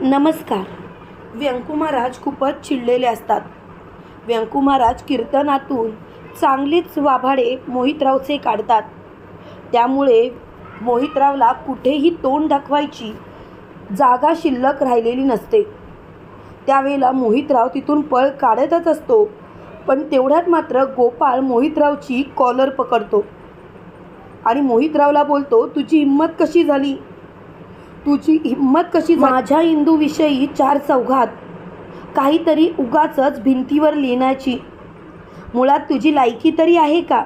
नमस्कार. व्यंकू महाराज खूपच चिडलेले असतात. व्यंकू महाराज कीर्तनातून चांगलीच वाभाडे मोहितरावचे काढतात. त्यामुळे मोहितरावला कुठेही तोंड दाखवायची जागा शिल्लक राहिलेली नसते. त्यावेळेला मोहितराव तिथून पळ काढतच असतो पण तेवढ्यात मात्र गोपाळ मोहितरावची कॉलर पकडतो. आणि मोहितरावला बोलतो तुझी हिंमत कशी झाली? तुझी हिंमत कशी माझ्या इंदूविषयी चार चौघात काहीतरी उगाचच भिंतीवर लिहिण्याची. मुळात तुझी लायकी तरी आहे का?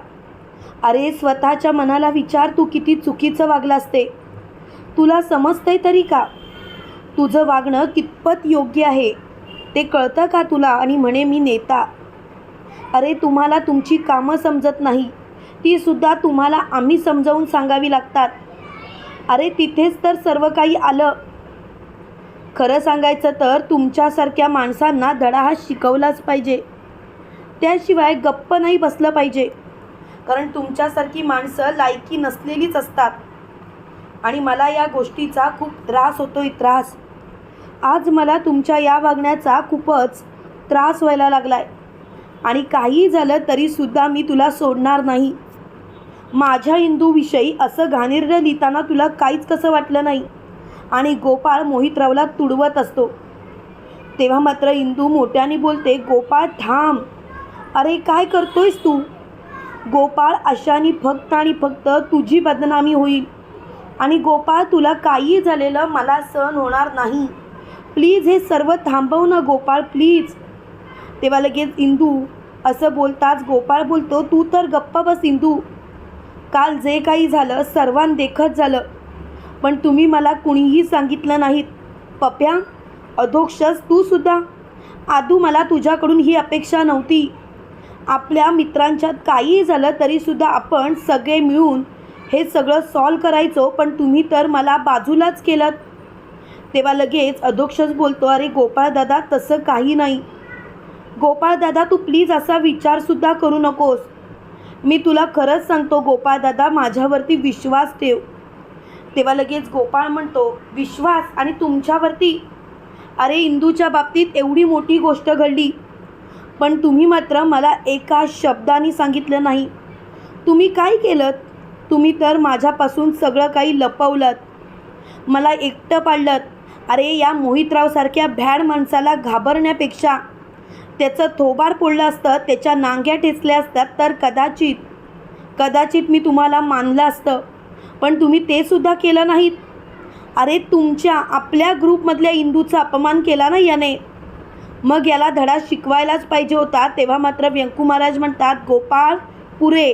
अरे स्वतःच्या मनाला विचार तू किती चुकीचं वागलं असते तुला समजतंय तरी का? तुझं वागणं कितपत योग्य आहे ते कळतं का तुला? आणि म्हणे मी नेता. अरे तुम्हाला तुमची कामं समजत नाही. ती सुद्धा तुम्हाला आम्ही समजावून सांगावी लागतात. अरे तिथेच तर सर्व काही आलं. खरं सांगायचं तर तुमच्यासारख्या माणसांना धडा हा शिकवलाच पाहिजे. त्याशिवाय गप्प नाही बसलं पाहिजे. कारण तुमच्यासारखी माणसं लायकी नसलेलीच असतात. आणि मला या गोष्टीचा खूप त्रास होतो त्रास. आज मला तुमच्या या वागण्याचा खूपच त्रास व्हायला लागलाय. आणि काही झालं तरीसुद्धा मी तुला सोडणार नाही. माझ्या इंदूविषयी असं घाणेरडं लिहिताना तुला काहीच कसं वाटलं नाही? आणि गोपाळ मोहितरावला तुडवत असतो. तेव्हा मात्र इंदू मोठ्याने बोलते गोपाळ थांब. अरे काय करतोयस तू? गोपाळ अशाने फक्त आणि फक्त तुझी बदनामी होईल. आणि गोपाळ तुला काही झालेलं मला सहन होणार नाही. प्लीज हे सर्व थांबव ना गोपाळ प्लीज. तेव्हा लगेच इंदू असं बोलताच गोपाळ बोलतो तू तर गप्पा बस इंदू. काल जे काही झालं सर्वांदेखत झालं. पण तुम्ही मला कुणीही सांगितलं नाहीत. पप्या अधोक्षस तूसुद्धा आदू मला तुझ्याकडून ही अपेक्षा नव्हती. आपल्या मित्रांच्यात काहीही झालं तरीसुद्धा आपण सगळे मिळून हे सगळं सॉल्व करायचो पण तुम्ही तर मला बाजूलाच केलं तेव्हा लगेच अधोक्षच बोलतो अरे गोपाळ दादा तसं काही नाही. गोपाळ दादा तू प्लीज असा विचारसुद्धा करू नकोस. मी तुला खरंच सांगतो गोपाळ दादा माझ्यावरती विश्वास ठेव. तेव्हा लगेच गोपाळ म्हणतो विश्वास? आणि तुमच्यावरती? अरे इंदूच्या बाबतीत एवढी मोठी गोष्ट घडली. पण तुम्ही मात्र मला एका शब्दाने सांगितलं नाही. तुम्ही काय केलं तुम्ही तर माझ्यापासून सगळं काही लपवलं मला एकटं पाडलं अरे या मोहितरावसारख्या भॅड माणसाला घाबरण्यापेक्षा त्याचं थोबार फोडलं असतं त्याच्या नांग्या ठेचल्या असतात तर कदाचित कदाचित मी तुम्हाला मानलं असतं. पण तुम्ही ते सुद्धा केलं नाहीत. अरे तुमच्या आपल्या ग्रुपमधल्या इंदूचा अपमान केला ना याने. मग याला धडा शिकवायलाच पाहिजे होता तेव्हा मात्र व्यंकू महाराज म्हणतात गोपाळ पुरे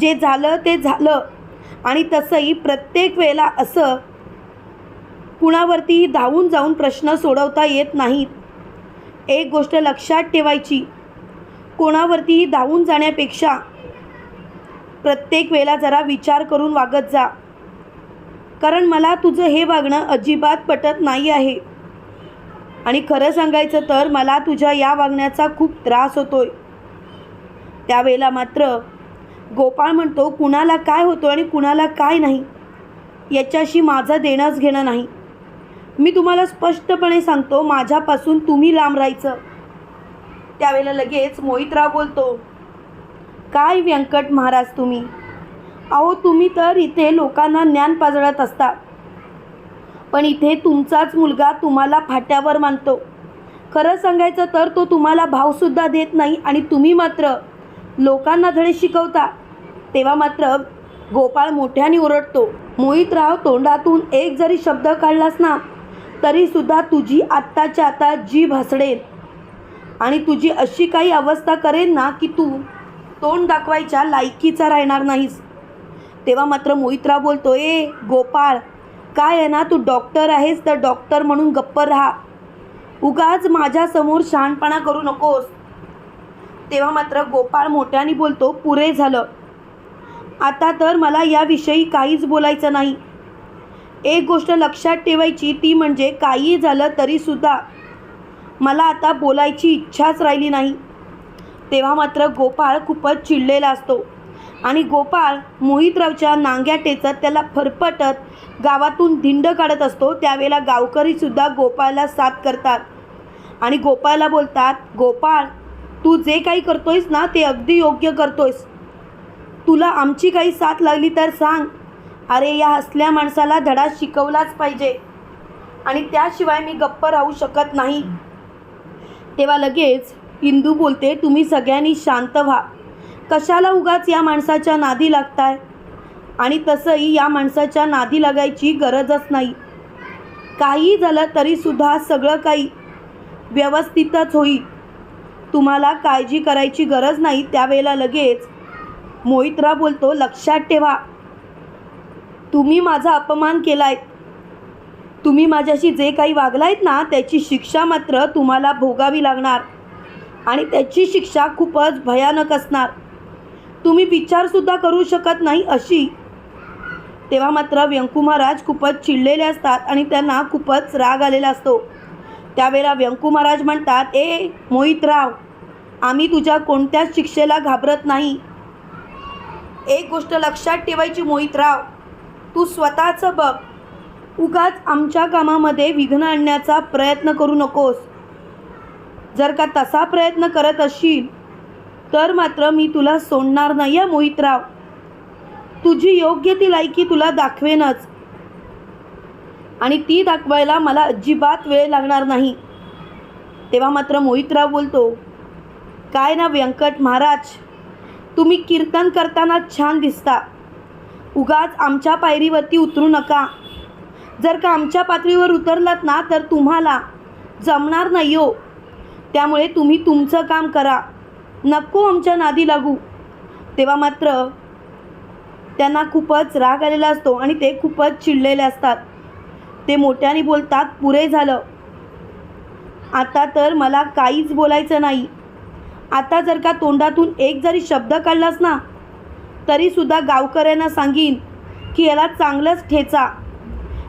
जे झालं ते झालं. आणि तसंही प्रत्येक वेळेला असं कुणावरतीही धावून जाऊन प्रश्न सोडवता येत नाहीत. एक गोष्ट लक्षात ठेवायची. कोणावरतीही धावून जाण्यापेक्षा प्रत्येक वेळेला जरा विचार करून वागत जा. कारण मला तुझं हे वागणं अजिबात पटत नाही आहे. आणि खरं सांगायचं तर मला तुझ्या या वागण्याचा खूप त्रास होतोय. त्यावेळेला मात्र गोपाळ म्हणतो कुणाला काय होतो आणि कुणाला काय नाही? याच्याशी माझं देणंच घेणं नाही. मी तुम्हाला स्पष्टपणे सांगतो माझ्यापासून तुम्ही लांब राहायचं. त्यावेळेला लगेच मोहितराव बोलतो काय व्यंकट महाराज तुम्ही? अहो तुम्ही तर इथे लोकांना ज्ञान पाजळत असता. पण इथे तुमचाच मुलगा तुम्हाला फाट्यावर मानतो. खरं सांगायचं तर तो तुम्हाला भावसुद्धा देत नाही आणि तुम्ही मात्र लोकांना धडे शिकवता. तेव्हा मात्र गोपाळ मोठ्याने ओरडतो मोहितराव तोंडातून एक जरी शब्द काढलास ना तरीसुद्धा तुझी आत्ताच्या आता जीभ हसडेल. आणि तुझी अशी काही अवस्था करेन ना की तू तोंड दाखवायच्या लायकीचा राहणार नाहीस. तेव्हा मात्र मोहितराव बोलतो ए गोपाळ काय आहे ना तू डॉक्टर आहेस तर डॉक्टर म्हणून गप्प राहा. उगाच माझ्यासमोर शहाणपणा करू नकोस. तेव्हा मात्र गोपाळ मोठ्याने बोलतो पुरे झालं. आता तर मला याविषयी काहीच बोलायचं नाही. एक गोष्ट लक्षात ठेवायची ती म्हणजे काहीही झालं तरीसुद्धा मला आता बोलायची इच्छाच राहिली नाही. तेव्हा मात्र गोपाळ खूपच चिडलेला असतो. आणि गोपाळ मोहितरावच्या नांग्या टेचत त्याला फरफटत गावातून धिंड काढत असतो. त्यावेळेला गावकरीसुद्धा गोपाळला साथ करतात. आणि गोपाळला बोलतात गोपाळ तू जे काही करतोयस ना ते अगदी योग्य करतोयस. तुला आमची काही साथ लागली तर सांग. अरे या हसल्या माणसाला धडा शिकवलाच पाहिजे. आणि त्याशिवाय मी गप्प राहू शकत नाही. तेव्हा लगेच इंदू बोलते तुम्ही सगळ्यांनी शांत व्हा. कशाला उगाच या माणसाच्या नादी लागताय? आणि तसंही या माणसाच्या नादी लागायची गरजच नाही. काही झालं तरीसुद्धा सगळं काही व्यवस्थितच होईल. तुम्हाला काळजी करायची गरज नाही. त्यावेळेला लगेच मोहित्रा बोलतो लक्षात ठेवा. तुम्ही माझा अपमान केलाय. तुम्ही माझ्याशी जे काही वागलायत ना त्याची शिक्षा मात्र तुम्हाला भोगावी लागणार. आणि त्याची शिक्षा खूपच भयानक असणार. तुम्ही विचारसुद्धा करू शकत नाही अशी. तेव्हा मात्र व्यंकू महाराज खूपच चिडलेले असतात आणि त्यांना खूपच राग आलेला असतो. त्यावेळेला व्यंकू महाराज म्हणतात ए मोहितराव आम्ही तुझ्या कोणत्याच शिक्षेला घाबरत नाही. एक गोष्ट लक्षात ठेवायची मोहितराव. तू स्वतःचं बघ. उगाच आमच्या कामामध्ये विघ्न आणण्याचा प्रयत्न करू नकोस. जर का तसा प्रयत्न करत असशील तर मात्र मी तुला सोडणार नाही आहे मोहितराव. तुझी योग्य ती लायकी तुला दाखवेनच. आणि ती दाखवायला मला अजिबात वेळ लागणार नाही. तेव्हा मात्र मोहितराव बोलतो काय ना व्यंकट महाराज तुम्ही कीर्तन करताना छान दिसता. उगाच आमच्या पायरीवरती उतरू नका. जर का आमच्या पातळीवर उतरलात ना तर तुम्हाला जमणार नाही हो. त्यामुळे तुम्ही तुमचं काम करा. नको आमच्या नादी लागू. तेव्हा मात्र त्यांना खूपच राग आलेला असतो आणि ते खूपच चिडलेले असतात. ते मोठ्याने बोलतात पुरे झालं. आता तर मला काहीच बोलायचं नाही. आता जर का तोंडातून एक जरी शब्द काढलास ना तरीसुद्धा गावकऱ्यांना सांगीन की याला चांगलंच ठेचा.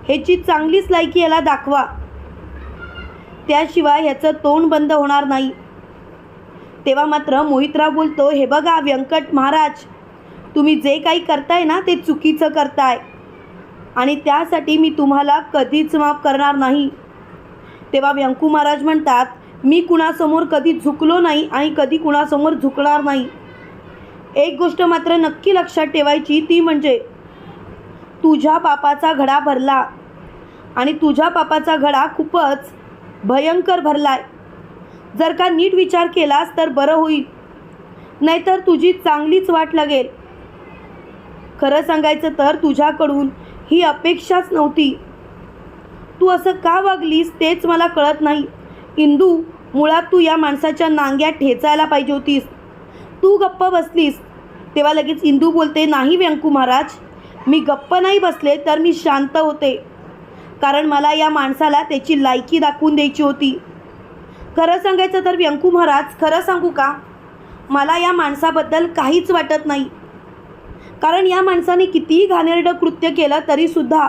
ह्याची चांगलीच लायकी याला दाखवा. त्याशिवाय ह्याचं तोंड बंद होणार नाही. तेव्हा मात्र मोहितराव बोलतो हे बघा व्यंकट महाराज तुम्ही जे काही करताय ना ते चुकीचं करताय. आणि त्यासाठी मी तुम्हाला कधीच माफ करणार नाही. तेव्हा व्यंकू महाराज म्हणतात मी कुणासमोर कधी झुकलो नाही आणि कधी कुणासमोर झुकणार नाही. एक गोष्ट मात्र नक्की लक्षात ठेवायची ती म्हणजे तुझ्या पापाचा घडा भरला आणि तुझ्या पापाचा घडा खूपच भयंकर भरलाय. जर का नीट विचार केलास तर बरं होईल. नाहीतर तुझी चांगलीच वाट लागेल. खरं सांगायचं तर तुझ्याकडून ही अपेक्षाच नव्हती. तू असं का वागलीस तेच मला कळत नाही. इंदू मुळात तू या माणसाच्या नांग्या ठेचायला पाहिजे होतीस. तू गप्प बसलीस. तेव्हा लगेच इंदू बोलते नाही व्यंकू महाराज मी गप्प नाही बसले तर मी शांत होते. कारण मला या माणसाला त्याची लायकी दाखवून द्यायची होती. खरं सांगायचं तर व्यंकू महाराज खरं सांगू का? मला या माणसाबद्दल काहीच वाटत नाही. कारण या माणसाने कितीही घाणेरडं कृत्य केलं तरीसुद्धा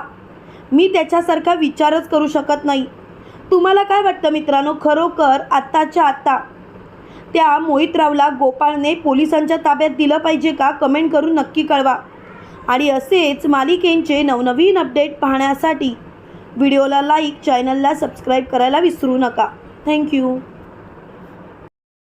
मी त्याच्यासारखा विचारच करू शकत नाही. तुम्हाला काय वाटतं मित्रांनो? खरोखर आत्ताच्या आत्ता त्या मोहितरावला गोपाळने पोलिसांच्या ताब्यात दिलं पाहिजे का कमेंट करून नक्की कळवा. आणि असेच मालिकेंचे नवनवीन अपडेट पाहण्यासाठी व्हिडिओला लाईक चॅनलला सबस्क्राईब करायला विसरू नका. थँक्यू